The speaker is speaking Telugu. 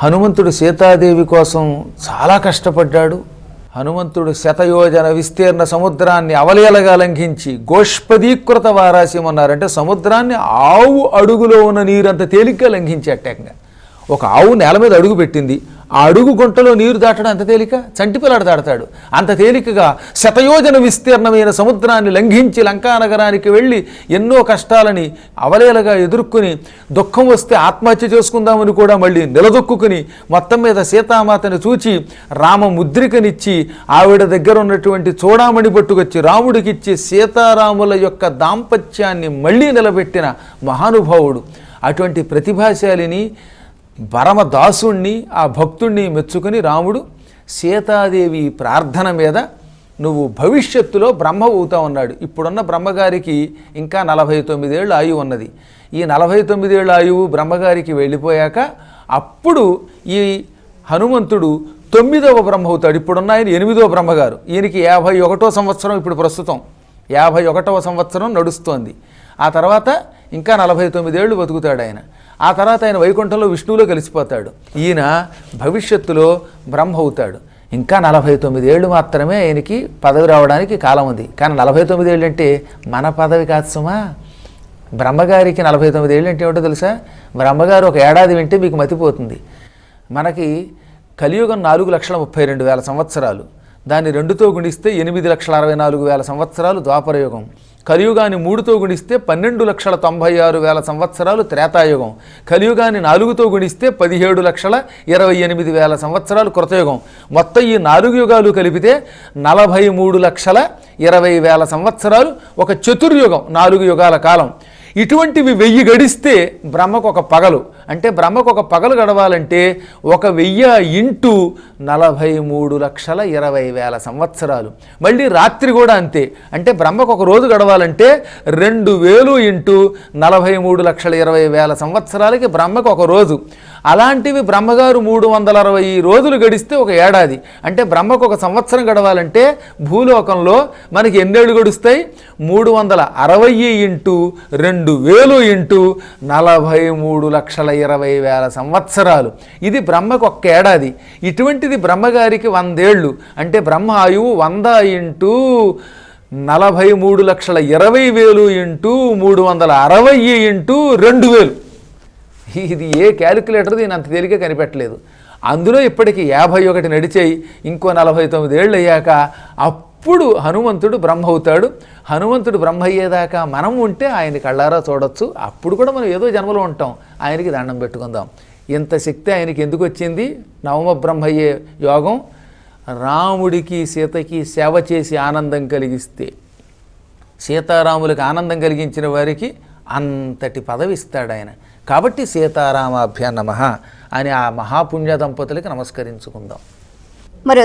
హనుమంతుడు సీతాదేవి కోసం చాలా కష్టపడ్డాడు. హనుమంతుడు శతయోజన విస్తీర్ణ సముద్రాన్ని అవలేలగా లంఘించి గోష్పదీకృత వారాస్యం అన్నారంటే సముద్రాన్ని ఆవు అడుగులో ఉన్న నీరంత తేలిగ్గా లంఘించేటంగా ఒక ఆవు నేల మీద అడుగు పెట్టింది. ఆ అడుగు గుంటలో నీరు దాటడం అంత తేలిక? చంటిపిల్లాడు దాడతాడు. అంత తేలికగా శతయోజన విస్తీర్ణమైన సముద్రాన్ని లంఘించి లంకానగరానికి వెళ్ళి ఎన్నో కష్టాలని అవలేలగా ఎదుర్కొని దుఃఖం వస్తే ఆత్మహత్య చేసుకుందామని కూడా మళ్ళీ నిలదొక్కుని మొత్తం మీద సీతామాతని చూచి రామ ముద్రికనిచ్చి ఆవిడ దగ్గర ఉన్నటువంటి చూడామణి పట్టుకొచ్చి రాముడికిచ్చి సీతారాముల యొక్క దాంపత్యాన్ని మళ్ళీ నిలబెట్టిన మహానుభావుడు. అటువంటి ప్రతిభాశాలిని పరమదాసుణ్ణి ఆ భక్తుణ్ణి మెచ్చుకుని రాముడు సీతాదేవి ప్రార్థన మీద నువ్వు భవిష్యత్తులో బ్రహ్మ అవుతా ఉన్నాడు. ఇప్పుడున్న బ్రహ్మగారికి ఇంకా నలభై తొమ్మిదేళ్ళు ఆయువు ఉన్నది. ఈ నలభై తొమ్మిదేళ్ళ ఆయువు బ్రహ్మగారికి వెళ్ళిపోయాక అప్పుడు ఈ హనుమంతుడు తొమ్మిదవ బ్రహ్మ అవుతాడు. ఇప్పుడున్న ఆయన ఎనిమిదవ బ్రహ్మగారు. ఈయనకి యాభై ఒకటో సంవత్సరం ఇప్పుడు ప్రస్తుతం. యాభై ఒకటవ సంవత్సరం నడుస్తోంది. ఆ తర్వాత ఇంకా నలభై తొమ్మిదేళ్ళు బతుకుతాడు ఆయన. ఆ తర్వాత ఆయన వైకుంఠంలో విష్ణువులో కలిసిపోతాడు. ఈయన భవిష్యత్తులో బ్రహ్మ అవుతాడు. ఇంకా నలభై తొమ్మిది ఏళ్ళు మాత్రమే ఆయనకి పదవి రావడానికి కాలం ఉంది. కానీ నలభై తొమ్మిదేళ్ళు అంటే మన పదవి కాదు సుమా. బ్రహ్మగారికి నలభై తొమ్మిది ఏళ్ళు అంటే ఏమిటో తెలుసా? బ్రహ్మగారు ఒక ఏడాది వింటే మీకు మతిపోతుంది. మనకి కలియుగం నాలుగు లక్షల ముప్పై రెండు వేల సంవత్సరాలు. దాన్ని రెండుతో గుణిస్తే ఎనిమిది లక్షల అరవై నాలుగు వేల సంవత్సరాలు ద్వాపరయుగం. కలియుగాన్ని మూడుతో గుణిస్తే పన్నెండు లక్షల తొంభై ఆరు వేల సంవత్సరాలు త్రేతాయుగం. కలియుగాన్ని నాలుగుతో గుణిస్తే పదిహేడు లక్షల ఇరవై ఎనిమిది వేల సంవత్సరాలు కృతయుగం. మొత్తం ఈ నాలుగు యుగాలు కలిపితే నలభై మూడు లక్షల ఇరవై వేల సంవత్సరాలు ఒక చతుర్యుగం నాలుగు యుగాల కాలం. ఇటువంటివి వెయ్యి గడిస్తే బ్రహ్మకు ఒక పగలు. అంటే బ్రహ్మకు ఒక పగలు గడవాలంటే ఒక వెయ్యి ఇంటూ నలభై మూడు లక్షల ఇరవై వేల సంవత్సరాలు. మళ్ళీ రాత్రి కూడా అంతే. అంటే బ్రహ్మకు ఒక రోజు గడవాలంటే రెండు వేలు ఇంటూ నలభై మూడు లక్షల ఇరవై వేల సంవత్సరాలకి బ్రహ్మకు ఒక రోజు. అలాంటివి బ్రహ్మగారు మూడు వందల అరవై రోజులు గడిస్తే ఒక ఏడాది. అంటే బ్రహ్మకు ఒక సంవత్సరం గడవాలంటే భూలోకంలో మనకి ఎన్నేళ్ళు గడుస్తాయి? మూడు వందల అరవై ఇంటూ రెండు రెండు వేలు ఇంటూ నలభై మూడు లక్షల ఇరవై వేల సంవత్సరాలు. ఇది బ్రహ్మకు ఒక్క ఏడాది. ఇటువంటిది బ్రహ్మగారికి వందేళ్ళు. అంటే బ్రహ్మ ఆయువు వంద ఇంటూ నలభై మూడు లక్షల ఇరవై వేలు ఇంటూ మూడు వందల అరవై ఇంటూ రెండు వేలు. ఇది ఏ క్యాలిక్యులేటర్ దీని అంత తేలిక కనిపెట్టలేదు. అందులో ఇప్పటికి యాభై ఒకటి నడిచాయి. ఇంకో నలభై తొమ్మిది ఏళ్ళు అయ్యాక అప్పుడు హనుమంతుడు బ్రహ్మ అవుతాడు హనుమంతుడు బ్రహ్మ అయ్యేదాకా మనం ఉంటే ఆయన కళ్ళారా చూడొచ్చు. అప్పుడు కూడా మనం ఏదో జన్మలో ఉంటాం. ఆయనకి దండం పెట్టుకుందాం. ఇంత శక్తి ఆయనకి ఎందుకు వచ్చింది? నవమ బ్రహ్మ అయ్యే యోగం. రాముడికి సీతకి సేవ చేసి ఆనందం కలిగిస్తే సీతారాములకు ఆనందం కలిగించిన వారికి అంతటి పదవి ఇస్తాడు ఆయన. కాబట్టి సీతారామాభ్య నమ అని ఆ మహాపుణ్య దంపతులకి నమస్కరించుకుందాం. మరి